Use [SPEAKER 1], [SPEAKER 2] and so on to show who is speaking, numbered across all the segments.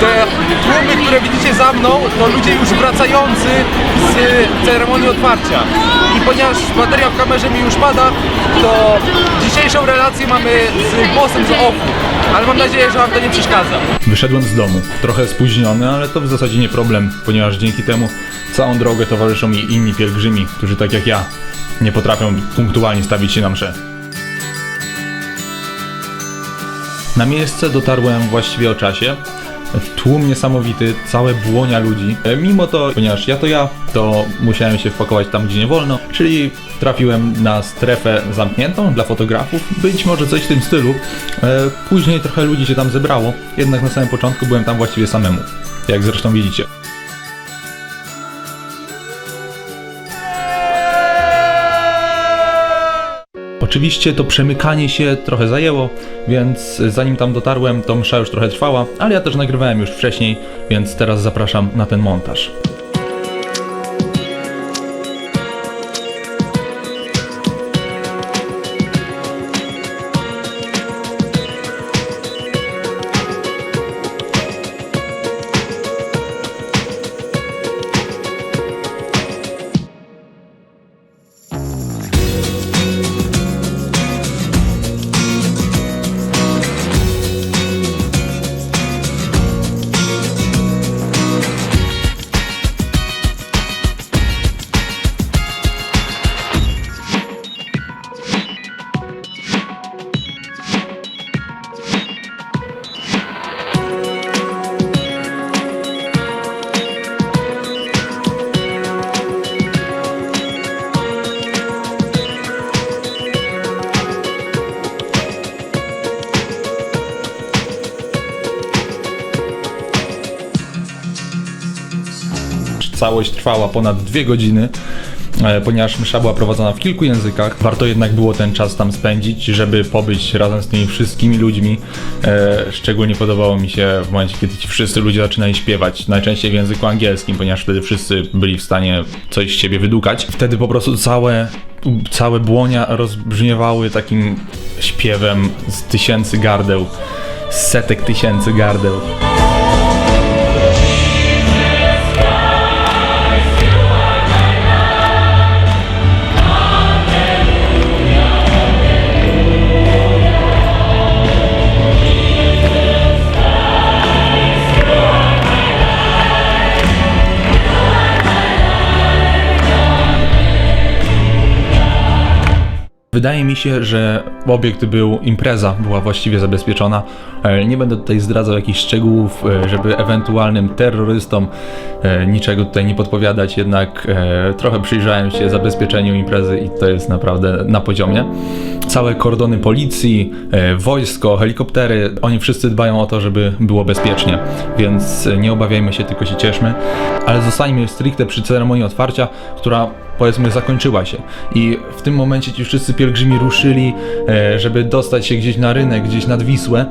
[SPEAKER 1] te tłumy, które widzicie za mną, to ludzie już wracający z ceremonii otwarcia. I ponieważ bateria w kamerze mi już pada, to dzisiejszą relację mamy z bossem z OFU. Ale mam nadzieję, że wam to nie przeszkadza.
[SPEAKER 2] Wyszedłem z domu, trochę spóźniony, ale to w zasadzie nie problem, ponieważ dzięki temu całą drogę towarzyszą mi inni pielgrzymi, którzy tak jak ja nie potrafią punktualnie stawić się na mszę. Na miejsce dotarłem właściwie o czasie. Tłum niesamowity, całe błonia ludzi. E, Mimo to, ponieważ ja to ja, to musiałem się wpakować tam, gdzie nie wolno, czyli trafiłem na strefę zamkniętą dla fotografów. Być może coś w tym stylu. E, Później trochę ludzi się tam zebrało, jednak na samym początku byłem tam właściwie samemu. Jak zresztą widzicie. Oczywiście to przemykanie się trochę zajęło, więc zanim tam dotarłem, to msza już trochę trwała, ale ja też nagrywałem już wcześniej, więc teraz zapraszam na ten montaż. Całość trwała ponad dwie godziny, e, ponieważ msza była prowadzona w kilku językach. Warto jednak było ten czas tam spędzić, żeby pobyć razem z tymi wszystkimi ludźmi. E, Szczególnie podobało mi się w momencie, kiedy ci wszyscy ludzie zaczynali śpiewać, najczęściej w języku angielskim, ponieważ wtedy wszyscy byli w stanie coś z siebie wydukać. Wtedy po prostu całe, całe błonia rozbrzmiewały takim śpiewem z tysięcy gardeł, z setek tysięcy gardeł. Wydaje mi się, że obiekt był, impreza była właściwie zabezpieczona. E, Nie będę tutaj zdradzał jakichś szczegółów, e, żeby ewentualnym terrorystom e, niczego tutaj nie podpowiadać, jednak trochę przyjrzałem się zabezpieczeniu imprezy i to jest naprawdę na poziomie. Całe kordony policji, wojsko, helikoptery, oni wszyscy dbają o to, żeby było bezpiecznie, więc nie obawiajmy się, tylko się cieszmy. Ale zostańmy stricte przy ceremonii otwarcia, która powiedzmy zakończyła się. I w tym momencie ci wszyscy pielgrzymi ruszyli, e, żeby dostać się gdzieś na rynek, gdzieś nad Wisłę.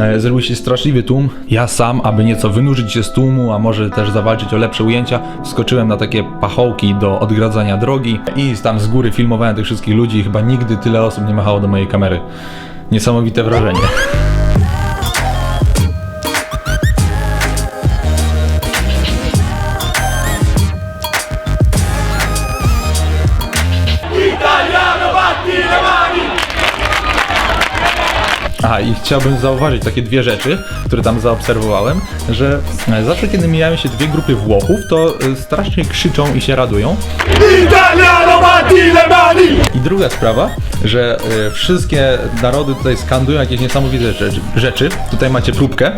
[SPEAKER 2] E, Zrobił się straszliwy tłum. Ja sam, aby nieco wynurzyć się z tłumu, a może też zawalczyć o lepsze ujęcia, wskoczyłem na takie pachołki do odgradzania drogi i tam z góry filmowałem tych wszystkich ludzi chyba nigdy tyle osób nie machało do mojej kamery. Niesamowite wrażenie. Aha, i chciałbym zauważyć takie dwie rzeczy, które tam zaobserwowałem, że e, zawsze kiedy mijają się dwie grupy Włochów, to e, strasznie krzyczą i się radują. I druga sprawa, że e, wszystkie narody tutaj skandują jakieś niesamowite rzeczy. rzeczy. Tutaj macie próbkę.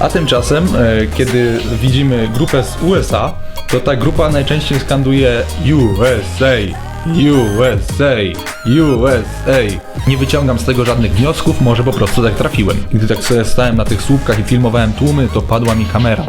[SPEAKER 2] A tymczasem, e, kiedy widzimy grupę z USA, to ta grupa najczęściej skanduje USA, USA, USA. Nie wyciągam z tego żadnych wniosków, może po prostu tak trafiłem. Gdy tak sobie stałem na tych słupkach i filmowałem tłumy, to padła mi kamera.